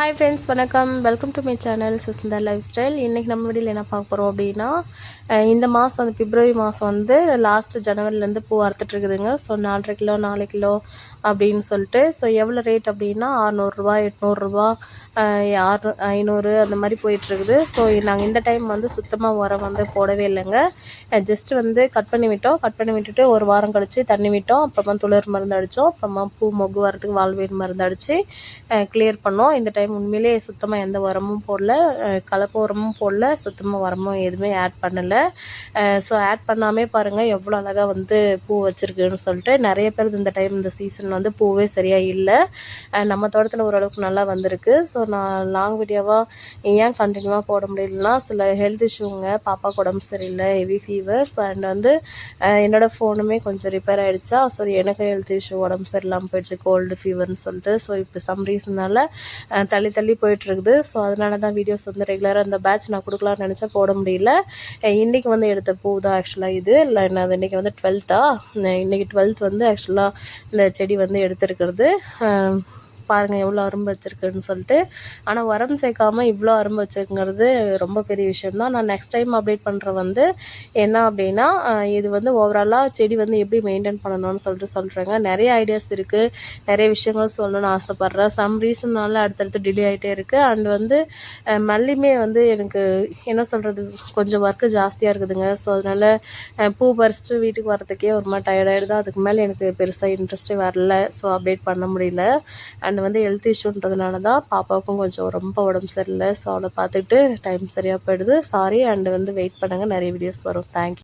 Hi friends வணக்கம். Welcome to my channel சுசந்தர் lifestyle இன்றைக்கி நம்ம வீடியில் என்ன பார்க்க போகிறோம் அப்படின்னா இந்த மாதம் அந்த பிப்ரவரி மாதம் வந்து லாஸ்ட்டு ஜனவரிலேருந்து பூ அறுத்துட்டு இருக்குதுங்க. ஸோ நாலரை கிலோ நாலு கிலோ அப்படின்னு சொல்லிட்டு ஸோ எவ்வளோ ரேட் அப்படின்னா அறநூறுரூவா எட்நூறுரூவா ஆறு ஐநூறு அந்த மாதிரி போயிட்டுருக்குது ஸோ நாங்கள் இந்த டைம் வந்து சுத்தமாக உரம் வந்து போடவே இல்லைங்க. ஜஸ்ட் வந்து கட் பண்ணி விட்டோம். கட் பண்ணி விட்டுட்டு ஒரு வாரம் கழித்து தண்ணி விட்டோம். அப்புறமா துளிர் மருந்து அடித்தோம் அப்புறமா பூ மொகு வரத்துக்கு வாழ்வேர் மருந்து அடித்து கிளியர் பண்ணோம். இந்த டைம் உண்மையிலே சுத்தமாக எந்த உரமும் போடல. கலப்பு உரமும் போடல. சுத்தமாக உரமும் எதுவுமே ஆட் பண்ணலை. ஸோ ஆட் பண்ணாமே பாருங்கள் எவ்வளோ அழகாக வந்து பூ வச்சுருக்குன்னு சொல்லிட்டு நிறைய பேர் இந்த டைம் இந்த சீசன் வந்து பூவே சரியாக இல்லை. நம்ம தோட்டத்தில் ஓரளவுக்கு நல்லா வந்திருக்கு. ஸோ நான் லாங் வீடியோவாக ஏன் கண்டினியூவாக போட முடியலன்னா சில ஹெல்த் இஷ்யூங்க பாப்பாவுக்கு உடம்பு சரியில்லை ஹெவி ஃபீவர்ஸ் அண்ட் வந்து என்னோடய ஃபோனுமே கொஞ்சம் ரிப்பேர் ஆகிடுச்சா ஸோ எனக்கு ஹெல்த் இஷ்யூ உடம்பு சரியில்லாமல் போயிடுச்சு கோல்டு ஃபீவர்னு சொல்லிட்டு. ஸோ இப்போ சம் ரீசனால் தள்ளி தள்ளி போயிட்டுருக்குது. ஸோ அதனால தான் வீடியோஸ் வந்து ரெகுலராக அந்த பேட்ச் நான் கொடுக்கலாம்னு நினச்சா போட முடியல. இன்றைக்கி இன்னைக்கு வந்து எடுத்த பூ தான் ஆக்சுவலாக இது. இல்லை நான் அது இன்றைக்கி வந்து டுவெல்த்தா இன்றைக்கி டுவெல்த் வந்து ஆக்சுவலாக இந்த செடி வந்து எடுத்துருக்கிறது. பாருங்கள் எவ்வளோ அரும்பு வச்சுருக்குன்னு சொல்லிட்டு. ஆனால் உரம் சேர்க்காம இவ்வளோ அரும்பு வச்சுருக்குங்கிறது ரொம்ப பெரிய விஷயம்தான். நான் நெக்ஸ்ட் டைம் அப்டேட் பண்ணுற வந்து என்ன அப்படின்னா இது வந்து ஓவராலாக செடி வந்து எப்படி மெயின்டைன் பண்ணணும்னு சொல்லிட்டு சொல்கிறேங்க நிறைய ஐடியாஸ் இருக்குது நிறைய விஷயங்கள் சொல்லணும்னு ஆசைப்பட்றேன். சம் ரீசன்னால அடுத்தடுத்து டிலே ஆகிட்டே இருக்குது அண்ட் வந்து மல்லியுமே வந்து எனக்கு என்ன சொல்கிறது கொஞ்சம் ஒர்க்கு ஜாஸ்தியாக இருக்குதுங்க. ஸோ அதனால் பூ பறிச்சுட்டு வீட்டுக்கு வரதுக்கே ஒரு மாதிரி டயர்டாயிடுது அதுக்கு மேலே எனக்கு பெருசாக இன்ட்ரெஸ்ட்டே வரல. ஸோ அப்டேட் பண்ண முடியல. அண்ட் அண்ட் வந்து ஹெல்த் இஷ்யூன்றதுனால தான் பாப்பாவுக்கும் கொஞ்சம் ரொம்ப உடம்பு சரியில்லை. ஸோ அவளை பார்த்துக்கிட்டு டைம் சரியாக போயிடுது. சாரி அண்ட் வந்து வெயிட் பண்ணுங்கள் நிறைய வீடியோஸ் வரும். தேங்க்யூ